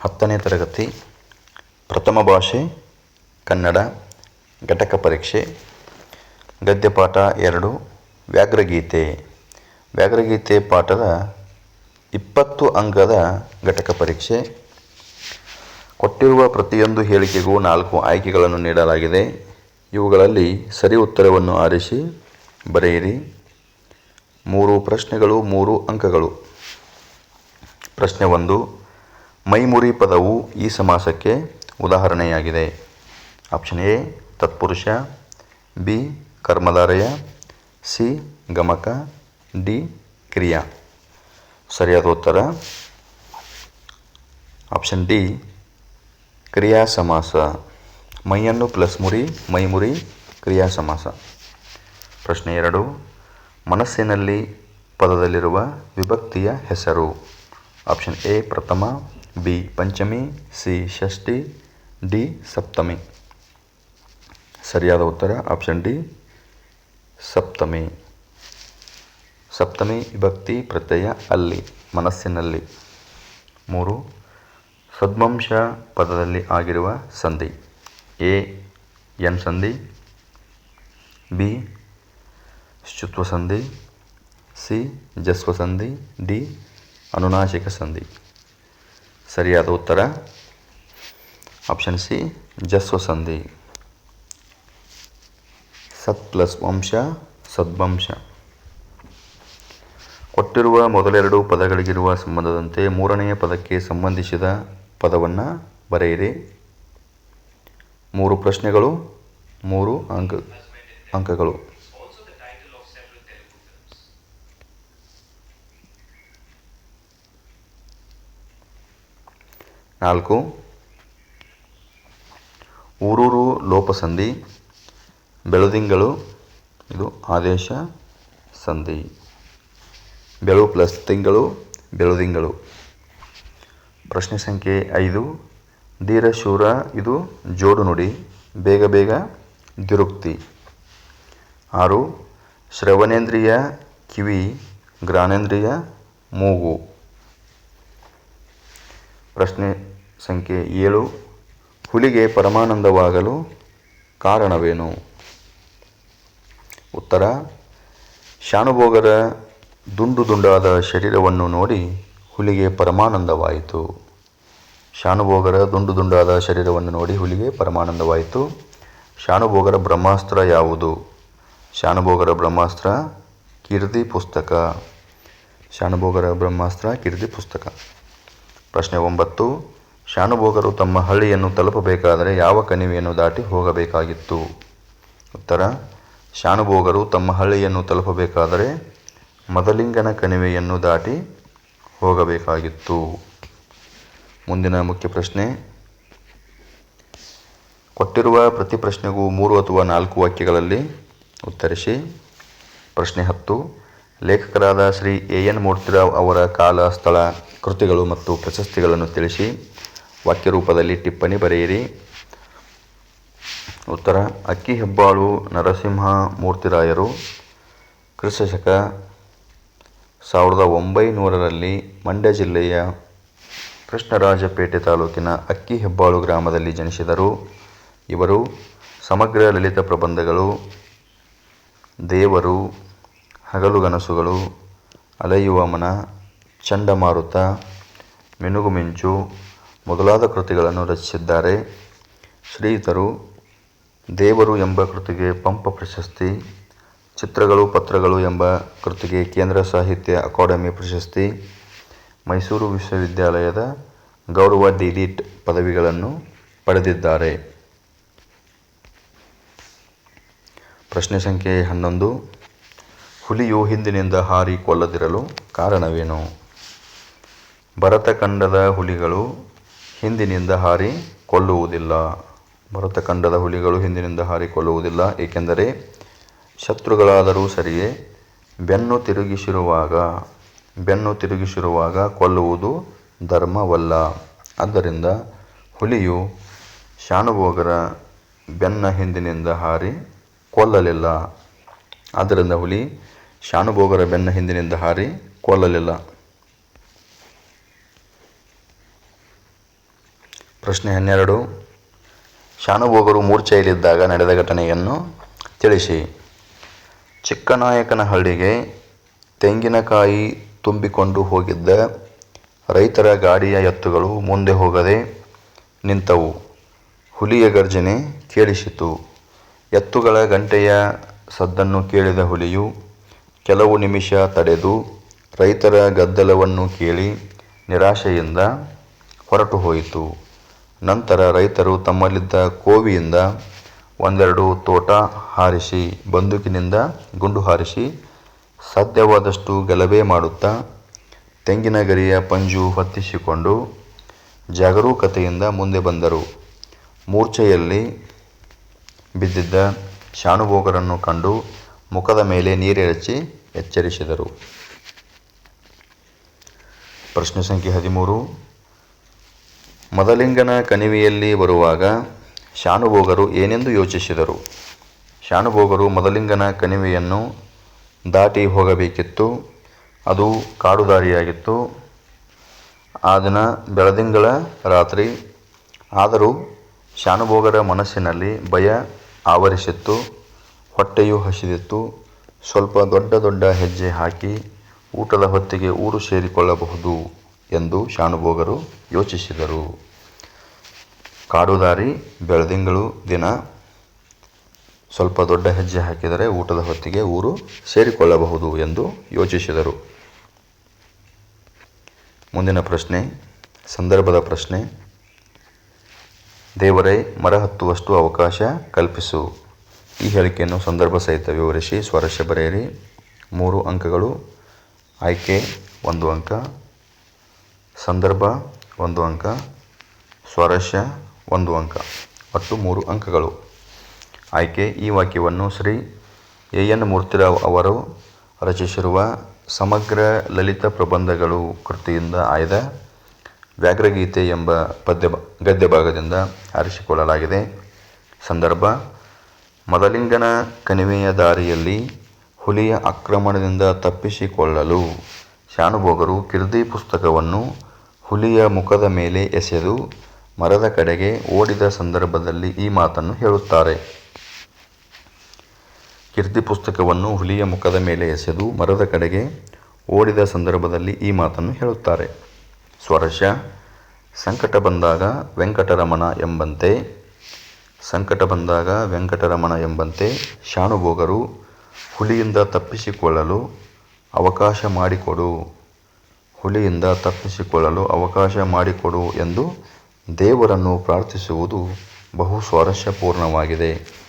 ಹತ್ತನೇ ತರಗತಿ, ಪ್ರಥಮ ಭಾಷೆ, ಕನ್ನಡ, ಘಟಕ ಪರೀಕ್ಷೆ, ಗದ್ಯಪಾಠ ಎರಡು, ವ್ಯಾಘ್ರಗೀತೆ. ವ್ಯಾಘ್ರಗೀತೆ ಪಾಠದ ಇಪ್ಪತ್ತು ಅಂಕದ ಘಟಕ ಪರೀಕ್ಷೆ. ಕೊಟ್ಟಿರುವ ಪ್ರತಿಯೊಂದು ಹೇಳಿಕೆಗೂ ನಾಲ್ಕು ಆಯ್ಕೆಗಳನ್ನು ನೀಡಲಾಗಿದೆ. ಇವುಗಳಲ್ಲಿ ಸರಿ ಉತ್ತರವನ್ನು ಆರಿಸಿ, ಬರೆಯಿರಿ. ಮೂರು ಪ್ರಶ್ನೆಗಳು, ಮೂರು ಅಂಕಗಳು. ಪ್ರಶ್ನೆ ಒಂದು ಮೈಮುರಿ ಪದವು ಈ ಸಮಾಸಕ್ಕೆ ಉದಾಹರಣೆಯಾಗಿದೆ. ಆಪ್ಷನ್ ಎ ತತ್ಪುರುಷ. ಬಿ ಕರ್ಮಧಾರಯ. ಸಿ ಗಮಕ. ಡಿ ಕ್ರಿಯಾ. ಸರಿಯಾದ ಉತ್ತರ? ಆಪ್ಷನ್ ಡಿ ಕ್ರಿಯಾ ಸಮಾಸ. ಮೈಯನ್ನು ಪ್ಲಸ್ ಮುರಿ, ಮೈಮುರಿ, ಕ್ರಿಯಾ ಸಮಾಸ. ಪ್ರಶ್ನೆ ಎರಡು. ಮನಸ್ಸಿನಲ್ಲಿ ಪದದಲ್ಲಿರುವ ವಿಭಕ್ತಿಯ ಹೆಸರು. ಆಪ್ಷನ್ ಎ ಪ್ರಥಮ. ಬಿ ಪಂಚಮಿ ಸಿ ಷಷ್ಠಿ ಡಿ ಸಪ್ತಮಿ ಸರಿಯಾದ ಉತ್ತರ ಆಪ್ಷನ್ ಡಿ ಸಪ್ತಮಿ ಸಪ್ತಮಿ ವಿಭಕ್ತಿ ಪ್ರತ್ಯಯ ಅಲ್ಲಿ ಮನಸ್ಸಿನಲ್ಲಿ ಮೂರು ಸದ್ವಂಶ ಪದದಲ್ಲಿ ಆಗಿರುವ ಸಂಧಿ ಎ ಎನ್ ಸಂಧಿ ಬಿ ಶುತ್ವ ಸಂಧಿ ಸಿ ಜಸ್ವ ಸಂಧಿ ಡಿ ಅನುನಾಸಿಕ ಸಂಧಿ ಸರಿಯಾದ ಉತ್ತರ? ಆಪ್ಷನ್ ಸಿ ಜಸ್ವ ಸಂಧಿ ಸತ್ ಪ್ಲಸ್ ವಂಶ ಸದ್ವಂಶ ಕೊಟ್ಟಿರುವ ಮೊದಲೆರಡು ಪದಗಳಿಗಿರುವ ಸಂಬಂಧದಂತೆ ಮೂರನೆಯ ಪದಕ್ಕೆ ಸಂಬಂಧಿಸಿದ ಪದವನ್ನು ಬರೆಯಿರಿ. ಮೂರು ಪ್ರಶ್ನೆಗಳು, ಮೂರು ಅಂಕ ಅಂಕಗಳು. ನಾಲ್ಕು. ಊರೂರು ಲೋಪಸಂಧಿ, ಬೆಳದಿಂಗಳು, ಇದು ಆದೇಶ ಸಂಧಿ. ಬೆಳು ಪ್ಲಸ್ ತಿಂಗಳು, ಬೆಳದಿಂಗಳು. ಪ್ರಶ್ನೆ ಸಂಖ್ಯೆ ಐದು. ಧೀರಶೂರ ಇದು ಜೋಡು ನುಡಿ, ಬೇಗ ಬೇಗ ದಿರುಕ್ತಿ ಆರು. ಶ್ರವಣೇಂದ್ರಿಯ ಕಿವಿ ಗ್ರಾನೇಂದ್ರಿಯ ಮೂಗು. ಪ್ರಶ್ನೆ ಸಂಖ್ಯೆ ಏಳು, ಹುಲಿಗೆ ಪರಮಾನಂದವಾಗಲು ಕಾರಣವೇನು? ಉತ್ತರ ಶಾನುಭೋಗರ ದುಂಡು ದುಂಡಾದ ಶರೀರವನ್ನು ನೋಡಿ ಹುಲಿಗೆ ಪರಮಾನಂದವಾಯಿತು. ಶಾನುಭೋಗರ ದುಂಡು ದುಂಡಾದ ಶರೀರವನ್ನು ನೋಡಿ ಹುಲಿಗೆ ಪರಮಾನಂದವಾಯಿತು. ಶಾನುಭೋಗರ ಬ್ರಹ್ಮಾಸ್ತ್ರ ಯಾವುದು? ಶಾನುಭೋಗರ ಬ್ರಹ್ಮಾಸ್ತ್ರ ಕೀರ್ತಿ ಪುಸ್ತಕ. ಶಾನುಭೋಗರ ಬ್ರಹ್ಮಾಸ್ತ್ರ ಕೀರ್ತಿ ಪುಸ್ತಕ. ಪ್ರಶ್ನೆ ಒಂಬತ್ತು ಶಾನುಭೋಗರು ತಮ್ಮ ಹಳ್ಳಿಯನ್ನು ತಲುಪಬೇಕಾದರೆ ಯಾವ ಕಣಿವೆಯನ್ನು ದಾಟಿ ಹೋಗಬೇಕಾಗಿತ್ತು? ಉತ್ತರ, ಶಾನುಭೋಗರು ತಮ್ಮ ಹಳ್ಳಿಯನ್ನು ತಲುಪಬೇಕಾದರೆ ಮದಲಿಂಗನ ಕಣಿವೆಯನ್ನು ದಾಟಿ ಹೋಗಬೇಕಾಗಿತ್ತು. ಮುಂದಿನ ಮುಖ್ಯ ಪ್ರಶ್ನೆ, ಕೊಟ್ಟಿರುವ ಪ್ರತಿ ಪ್ರಶ್ನೆಗೂ ಮೂರು ಅಥವಾ ನಾಲ್ಕು ವಾಕ್ಯಗಳಲ್ಲಿ ಉತ್ತರಿಸಿ. ಪ್ರಶ್ನೆ ಹತ್ತು, ಲೇಖಕರಾದ ಶ್ರೀ ಎ ಎನ್ ಮೂರ್ತಿರಾವ್ ಅವರ ಕಾಲ, ಸ್ಥಳ, ಕೃತಿಗಳು ಮತ್ತು ಪ್ರಶಸ್ತಿಗಳನ್ನು ತಿಳಿಸಿ. ವಾಕ್ಯ ರೂಪದಲ್ಲಿ ಟಿಪ್ಪಣಿ ಬರೆಯಿರಿ. ಉತ್ತರ, ಅಕ್ಕಿ ಹೆಬ್ಬಾಳು, ನರಸಿಂಹ ಮೂರ್ತಿರಾಯರು, ಕ್ರಿಸ್ತಶಕ ಸಾವಿರದ ಒಂಬೈನೂರರಲ್ಲಿ ಮಂಡ್ಯ ಜಿಲ್ಲೆಯ ಕೃಷ್ಣರಾಜಪೇಟೆ ತಾಲೂಕಿನ ಅಕ್ಕಿ ಹೆಬ್ಬಾಳು ಗ್ರಾಮದಲ್ಲಿ ಜನಿಸಿದರು. ಇವರು ಸಮಗ್ರ ಲಲಿತ ಪ್ರಬಂಧಗಳು, ದೇವರು ಹಗಲುಗನಸುಗಳು ಅಲೆಯುವ ಮನ, ಚಂಡಮಾರುತ, ಮಿನುಗುಮಿಂಚು ಮೊದಲಾದ ಕೃತಿಗಳನ್ನು ರಚಿಸಿದ್ದಾರೆ. ಶ್ರೀಯುತರು ದೇವರು ಎಂಬ ಕೃತಿಗೆ ಪಂಪ ಪ್ರಶಸ್ತಿ, ಚಿತ್ರಗಳು, ಪತ್ರಗಳು ಎಂಬ ಕೃತಿಗೆ ಕೇಂದ್ರ ಸಾಹಿತ್ಯ ಅಕಾಡೆಮಿ ಪ್ರಶಸ್ತಿ, ಮೈಸೂರು ವಿಶ್ವವಿದ್ಯಾಲಯದ ಗೌರವ ಡಿಲಿಟ್ ಪದವಿಗಳನ್ನು ಪಡೆದಿದ್ದಾರೆ. ಪ್ರಶ್ನೆ ಸಂಖ್ಯೆ ಹನ್ನೊಂದು. ಹುಲಿಯು ಹಿಂದಿನಿಂದ ಹಾರಿ ಕೊಲ್ಲದಿರಲು ಕಾರಣವೇನು? ಭರತಖಂಡದ ಹುಲಿಗಳು ಹಿಂದಿನಿಂದ ಹಾರಿ ಕೊಲ್ಲುವುದಿಲ್ಲ. ಭರತಖಂಡದ ಹುಲಿಗಳು ಹಿಂದಿನಿಂದ ಹಾರಿ ಕೊಲ್ಲುವುದಿಲ್ಲ. ಏಕೆಂದರೆ ಶತ್ರುಗಳಾದರೂ ಸರಿಯೇ, ಬೆನ್ನು ತಿರುಗಿಸಿರುವಾಗ ಬೆನ್ನು ತಿರುಗಿಸಿರುವಾಗ ಕೊಲ್ಲುವುದು ಧರ್ಮವಲ್ಲ. ಆದ್ದರಿಂದ ಹುಲಿಯು ಶಾನುಭೋಗರ ಬೆನ್ನ ಹಿಂದಿನಿಂದ ಹಾರಿ ಕೊಲ್ಲಲಿಲ್ಲ. ಆದ್ದರಿಂದ ಹುಲಿ ಶಾನುಭೋಗರ ಬೆನ್ನ ಹಿಂದಿನಿಂದ ಹಾರಿ ಕೊಲ್ಲಲಿಲ್ಲ. ಪ್ರಶ್ನೆ ಹನ್ನೆರಡು. ಶಾನುಭೋಗರು ಮೂರ್ಛೆಯಲ್ಲಿದ್ದಾಗ ನಡೆದ ಘಟನೆಯನ್ನು ತಿಳಿಸಿ. ಚಿಕ್ಕನಾಯಕನಹಳ್ಳಿಗೆ ತೆಂಗಿನಕಾಯಿ ತುಂಬಿಕೊಂಡು ಹೋಗಿದ್ದ ರೈತರ ಗಾಡಿಯ ಎತ್ತುಗಳು ಮುಂದೆ ಹೋಗದೆ ನಿಂತವು. ಹುಲಿಯ ಗರ್ಜನೆ ಕೇಳಿಸಿತು. ಎತ್ತುಗಳ ಗಂಟೆಯ ಸದ್ದನ್ನು ಕೇಳಿದ ಹುಲಿಯು ಕೆಲವು ನಿಮಿಷ ತಡೆದು ರೈತರ ಗದ್ದಲವನ್ನು ಕೇಳಿ ನಿರಾಶೆಯಿಂದ ಹೊರಟು ಹೋಯಿತು. ನಂತರ ರೈತರು ತಮ್ಮಲ್ಲಿದ್ದ ಕೋವಿಯಿಂದ ಒಂದೆರಡು ತೋಟ ಹಾರಿಸಿ, ಬಂದೂಕಿನಿಂದ ಗುಂಡು ಹಾರಿಸಿ ಸಾಧ್ಯವಾದಷ್ಟು ಗಲಭೆ ಮಾಡುತ್ತಾ ತೆಂಗಿನ ಗರಿಯ ಪಂಜು ಹೊತ್ತಿಸಿಕೊಂಡು ಜಾಗರೂಕತೆಯಿಂದ ಮುಂದೆ ಬಂದರು. ಮೂರ್ಛೆಯಲ್ಲಿ ಬಿದ್ದಿದ್ದ ಶಾನುಭೋಗರನ್ನು ಕಂಡು ಮುಖದ ಮೇಲೆ ನೀರೆರಚಿ ಎಚ್ಚರಿಸಿದರು. ಪ್ರಶ್ನೆ ಸಂಖ್ಯೆ ಹದಿಮೂರು. ಮದಲಿಂಗನ ಕಣಿವೆಯಲ್ಲಿ ಬರುವಾಗ ಶಾನುಭೋಗರು ಏನೆಂದು ಯೋಚಿಸಿದರು? ಶಾನುಭೋಗರು ಮದಲಿಂಗನ ಕಣಿವೆಯನ್ನು ದಾಟಿ ಹೋಗಬೇಕಿತ್ತು. ಅದು ಕಾಡುದಾರಿಯಾಗಿತ್ತು. ಆ ದಿನ ಬೆಳದಿಂಗಳ ರಾತ್ರಿ ಆದರೂ ಶಾನುಭೋಗರ ಮನಸ್ಸಿನಲ್ಲಿ ಭಯ ಆವರಿಸಿತ್ತು. ಹೊಟ್ಟೆಯು ಹಸಿದಿತ್ತು. ಸ್ವಲ್ಪ ದೊಡ್ಡ ದೊಡ್ಡ ಹೆಜ್ಜೆ ಹಾಕಿ ಊಟದ ಹೊತ್ತಿಗೆ ಊರು ಸೇರಿಕೊಳ್ಳಬಹುದು. ಎಂದು ಶಾನುಭೋಗರು ಯೋಚಿಸಿದರು. ಕಾಡುದಾರಿ, ಬೆಳದಿಂಗಳು ದಿನ ಸ್ವಲ್ಪ ದೊಡ್ಡ ಹೆಜ್ಜೆ ಹಾಕಿದರೆ ಊಟದ ಹೊತ್ತಿಗೆ ಊರು ಸೇರಿಕೊಳ್ಳಬಹುದು ಎಂದು ಯೋಚಿಸಿದರು. ಮುಂದಿನ ಪ್ರಶ್ನೆ, ಸಂದರ್ಭದ ಪ್ರಶ್ನೆ. ದೇವರೇ, ಮರ ಹತ್ತುವಷ್ಟು ಅವಕಾಶ ಕಲ್ಪಿಸು. ಈ ಹೇಳಿಕೆಯನ್ನು ಸಂದರ್ಭ ಸಹಿತ ವಿವರಿಸಿ, ಸ್ವರಶ ಬರೆಯಿರಿ. ಮೂರು ಅಂಕಗಳು, ಆಯ್ಕೆ ಒಂದು ಅಂಕ. ಸಂದರ್ಭ, ಒಂದು ಅಂಕ. ಸ್ವಾರಸ್ಯ ಒಂದು ಅಂಕ. ಒಟ್ಟು ಮೂರು ಅಂಕಗಳು. ಆಯ್ಕೆ, ಈ ವಾಕ್ಯವನ್ನು ಶ್ರೀ ಎ ಎನ್ ಮೂರ್ತಿರಾವ್ ಅವರು ರಚಿಸಿರುವ ಸಮಗ್ರ ಲಲಿತ ಪ್ರಬಂಧಗಳು ಕೃತಿಯಿಂದ ಆಯ್ದ ವ್ಯಾಘ್ರಗೀತೆ ಎಂಬ ಪದ್ಯ ಗದ್ಯ ಭಾಗದಿಂದ ಆರಿಸಿಕೊಳ್ಳಲಾಗಿದೆ. ಸಂದರ್ಭ, ಮದಲಿಂಗನ ಕಣಿವೆಯ ದಾರಿಯಲ್ಲಿ ಹುಲಿಯ ಆಕ್ರಮಣದಿಂದ ತಪ್ಪಿಸಿಕೊಳ್ಳಲು. ಶಾನುಭೋಗರು ಕಿರ್ದಿ ಪುಸ್ತಕವನ್ನು ಹುಲಿಯ ಮುಖದ ಮೇಲೆ ಎಸೆದು ಮರದ ಕಡೆಗೆ ಓಡಿದ ಸಂದರ್ಭದಲ್ಲಿ ಈ ಮಾತನ್ನು ಹೇಳುತ್ತಾರೆ. ಕೀರ್ತಿ ಪುಸ್ತಕವನ್ನು ಹುಲಿಯ ಮುಖದ ಮೇಲೆ ಎಸೆದು ಮರದ ಕಡೆಗೆ ಓಡಿದ ಸಂದರ್ಭದಲ್ಲಿ ಈ ಮಾತನ್ನು ಹೇಳುತ್ತಾರೆ. ಸ್ವರಶ, ಸಂಕಟ ಬಂದಾಗ ವೆಂಕಟರಮಣ ಎಂಬಂತೆ, ಸಂಕಟ ಬಂದಾಗ ವೆಂಕಟರಮಣ ಎಂಬಂತೆ ಶಾನುಭೋಗರು ಹುಲಿಯಿಂದ ತಪ್ಪಿಸಿಕೊಳ್ಳಲು ಅವಕಾಶ ಮಾಡಿಕೊಡು. ಹುಲಿಯಿಂದ ತಪ್ಪಿಸಿಕೊಳ್ಳಲು ಅವಕಾಶ ಮಾಡಿಕೊಡು ಎಂದು ದೇವರನ್ನು ಪ್ರಾರ್ಥಿಸುವುದು ಬಹು ಸ್ವಾರಸ್ಯಪೂರ್ಣವಾಗಿದೆ.